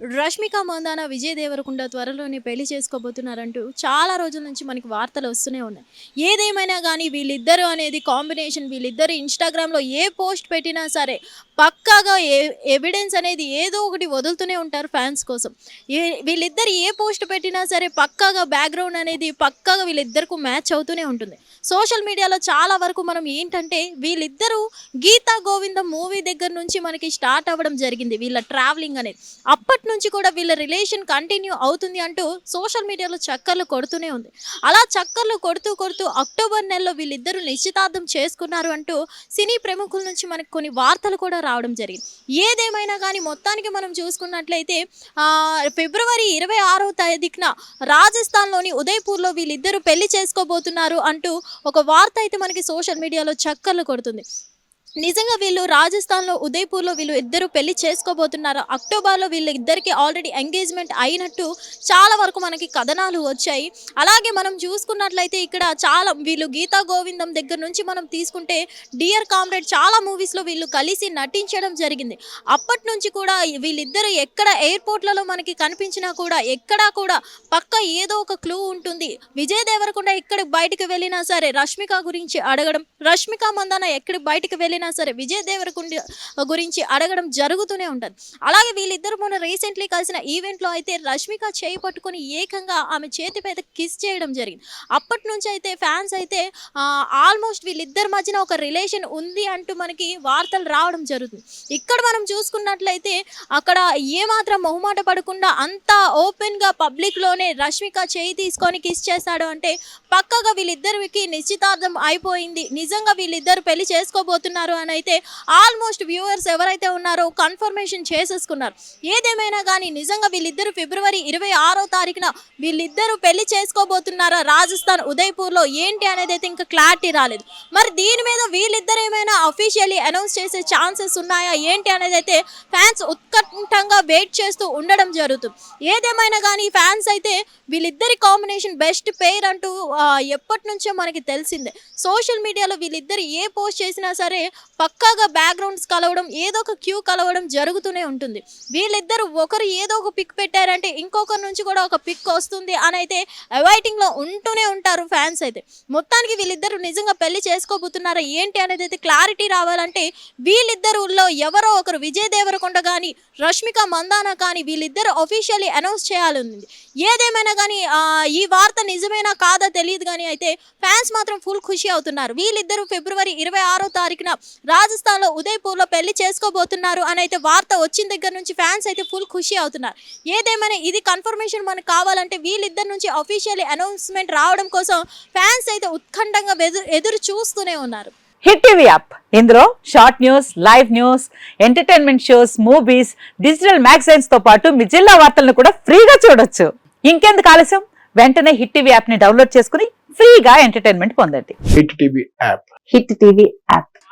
Rashmika Mandanna Vijay Devarakonda త్వరలోనే పెళ్ళి చేసుకోబోతున్నారంటూ చాలా రోజుల నుంచి మనకి వార్తలు వస్తూనే ఉన్నాయి. ఏదేమైనా కానీ వీళ్ళిద్దరు అనేది కాంబినేషన్ వీళ్ళిద్దరు ఇన్స్టాగ్రామ్లో ఏ పోస్ట్ పెట్టినా సరే పక్కాగా ఏ ఎవిడెన్స్ అనేది ఏదో ఒకటి వదులుతూనే ఉంటారు ఫ్యాన్స్ కోసం. ఏ వీళ్ళిద్దరు ఏ పోస్ట్ పెట్టినా సరే పక్కాగా బ్యాక్గ్రౌండ్ అనేది పక్కాగా వీళ్ళిద్దరికి మ్యాచ్ అవుతూనే ఉంటుంది. సోషల్ మీడియాలో చాలా వరకు మనం ఏంటంటే వీళ్ళిద్దరూ గీతా గోవిందం మూవీ దగ్గర నుంచి మనకి స్టార్ట్ అవ్వడం జరిగింది వీళ్ళ ట్రావెలింగ్ అనేది. అప్పటి నుంచి కూడా వీళ్ళ రిలేషన్ కంటిన్యూ అవుతుంది అంటూ సోషల్ మీడియాలో చక్కర్లు కొడుతూనే ఉంది. అలా చక్కర్లు కొడుతూ కొడుతూ అక్టోబర్ నెలలో వీళ్ళిద్దరూ నిశ్చితార్థం చేసుకున్నారు అంటూ సినీ ప్రముఖుల నుంచి మనకు కొన్ని వార్తలు కూడా రావడం జరిగింది. ఏదేమైనా కానీ మొత్తానికి మనం చూసుకున్నట్లయితే ఫిబ్రవరి ఇరవై ఆరో తేదీన రాజస్థాన్లోని ఉదయ్పూర్లో వీళ్ళిద్దరూ పెళ్ళి చేసుకోబోతున్నారు అంటూ ఒక వార్త అయితే మనకి సోషల్ మీడియాలో చక్కర్లు కొడుతుంది. నిజంగా వీళ్ళు రాజస్థాన్లో ఉదయపూర్లో వీళ్ళు ఇద్దరు పెళ్ళి చేసుకోబోతున్నారు? అక్టోబర్లో వీళ్ళ ఇద్దరికి ఆల్రెడీ ఎంగేజ్మెంట్ అయినట్టు చాలా వరకు మనకి కథనాలు వచ్చాయి. అలాగే మనం చూసుకున్నట్లయితే ఇక్కడ చాలా వీళ్ళు గీతా గోవిందం దగ్గర నుంచి మనం తీసుకుంటే డియర్ కామ్రేడ్ చాలా మూవీస్లో వీళ్ళు కలిసి నటించడం జరిగింది. అప్పటి నుంచి కూడా వీళ్ళిద్దరు ఎక్కడ ఎయిర్పోర్ట్లలో మనకి కనిపించినా కూడా ఎక్కడా కూడా పక్క ఏదో ఒక క్లూ ఉంటుంది. విజయ్ దేవరకొండ ఎక్కడికి బయటకు వెళ్ళినా సరే రష్మిక గురించి అడగడం రష్మిక మందాన ఎక్కడికి బయటకు వెళ్ళినా సరే విజయ్ దేవరకొండ గురించి అడగడం జరుగుతూనే ఉంటుంది. అలాగే వీళ్ళిద్దరు మొన్న రీసెంట్లీ కలిసిన ఈవెంట్లో అయితే రష్మిక చేయి పట్టుకొని ఏకంగా ఆమె చేతి మీద కిస్ చేయడం జరిగింది. అప్పటి నుంచి అయితే ఫ్యాన్స్ అయితే ఆల్మోస్ట్ వీళ్ళిద్దరి మధ్యన ఒక రిలేషన్ ఉంది అంటూ మనకి వార్తలు రావడం జరుగుతుంది. ఇక్కడ మనం చూసుకున్నట్లయితే అక్కడ ఏమాత్రం మొహమాట పడకుండా అంత ఓపెన్గా పబ్లిక్లోనే రష్మిక చేయి తీసుకొని కిస్ చేస్తాడు అంటే పక్కగా వీళ్ళిద్దరికి నిశ్చితార్థం అయిపోయింది. నిజంగా వీళ్ళిద్దరు పెళ్ళి చేసుకోబోతున్నారు అని అయితే ఆల్మోస్ట్ వ్యూవర్స్ ఎవరైతే ఉన్నారో కన్ఫర్మేషన్ చేసేసుకున్నారు. ఏదేమైనా కానీ నిజంగా వీళ్ళిద్దరు ఫిబ్రవరి ఇరవై ఆరో తారీఖున వీళ్ళిద్దరూ పెళ్ళి చేసుకోబోతున్నారా? రాజస్థాన్ ఉదయ్పూర్లో ఏంటి అనేది అయితే ఇంకా క్లారిటీ రాలేదు. మరి దీని మీద వీళ్ళిద్దరు ఏమైనా అఫీషియల్లీ అనౌన్స్ చేసే ఛాన్సెస్ ఉన్నాయా? ఏంటి అనేది అయితే ఫ్యాన్స్ ఉత్కంఠంగా వెయిట్ చేస్తూ ఉండడం జరుగుతుంది ఏదేమైనా కానీ ఫ్యాన్స్ అయితే వీళ్ళిద్దరి కాంబినేషన్ బెస్ట్ పేర్ అంటూ ఎప్పటి నుంచో మనకి తెలిసిందే. సోషల్ మీడియాలో వీళ్ళిద్దరు ఏ పోస్ట్ చేసినా సరే పక్కాగా బ్యాక్గ్రౌండ్స్ కలవడం ఏదో ఒక క్యూ కలవడం జరుగుతూనే ఉంటుంది. వీళ్ళిద్దరు ఒకరు ఏదో ఒక పిక్ పెట్టారంటే ఇంకొకరి నుంచి కూడా ఒక పిక్ వస్తుంది అని అయితే అవైటింగ్లో ఉంటూనే ఉంటారు ఫ్యాన్స్ అయితే. మొత్తానికి వీళ్ళిద్దరు నిజంగా పెళ్ళి చేసుకోబోతున్నారా ఏంటి అనేది అయితే క్లారిటీ రావాలంటే వీళ్ళిద్దరులో ఎవరో ఒకరు విజయ్ దేవరకొండ కానీ రష్మిక మందాన కానీ వీళ్ళిద్దరు అఫీషియల్లీ అనౌన్స్ చేయాలని ఏదేమైనా కానీ ఈ వార్త నిజమేనా కాదా తెలియదు కానీ అయితే ఫ్యాన్స్ మాత్రం ఫుల్ ఖుషి అవుతున్నారు. వీళ్ళిద్దరూ ఫిబ్రవరి ఇరవై ఆరో తారీఖున రాజస్థాన్లో ఉదయ్పూర్లో పెళ్ళి చేసుకోబోతున్నారు అని అయితే వార్త వచ్చిన దగ్గర నుంచి ఫ్యాన్స్ అయితే ఫుల్ ఖుషి అవుతున్నారు. ఏదేమైనా ఇది కన్ఫర్మేషన్ మనకు కావాలంటే వీళ్ళిద్దరి నుంచి అఫీషియల్లీ అనౌన్స్మెంట్ రావడం కోసం ఫ్యాన్స్ అయితే ఉత్కంఠంగా ఎదురు ఎదురు చూస్తూనే ఉన్నారు. Hit TV app. ఇందులో short news live news entertainment shows movies digital మ్యాగజైన్స్తో పాటు మీ జిల్లా వార్తలను కూడా ఫ్రీగా చూడొచ్చు. ఇంకెందుకు ఆలస్యం? వెంటనే హిట్ టీవీ యాప్ని డౌన్లోడ్ చేసుకుని ఫ్రీగా ఎంటర్టైన్మెంట్ పొందండి. Hit TV app. Hit TV app.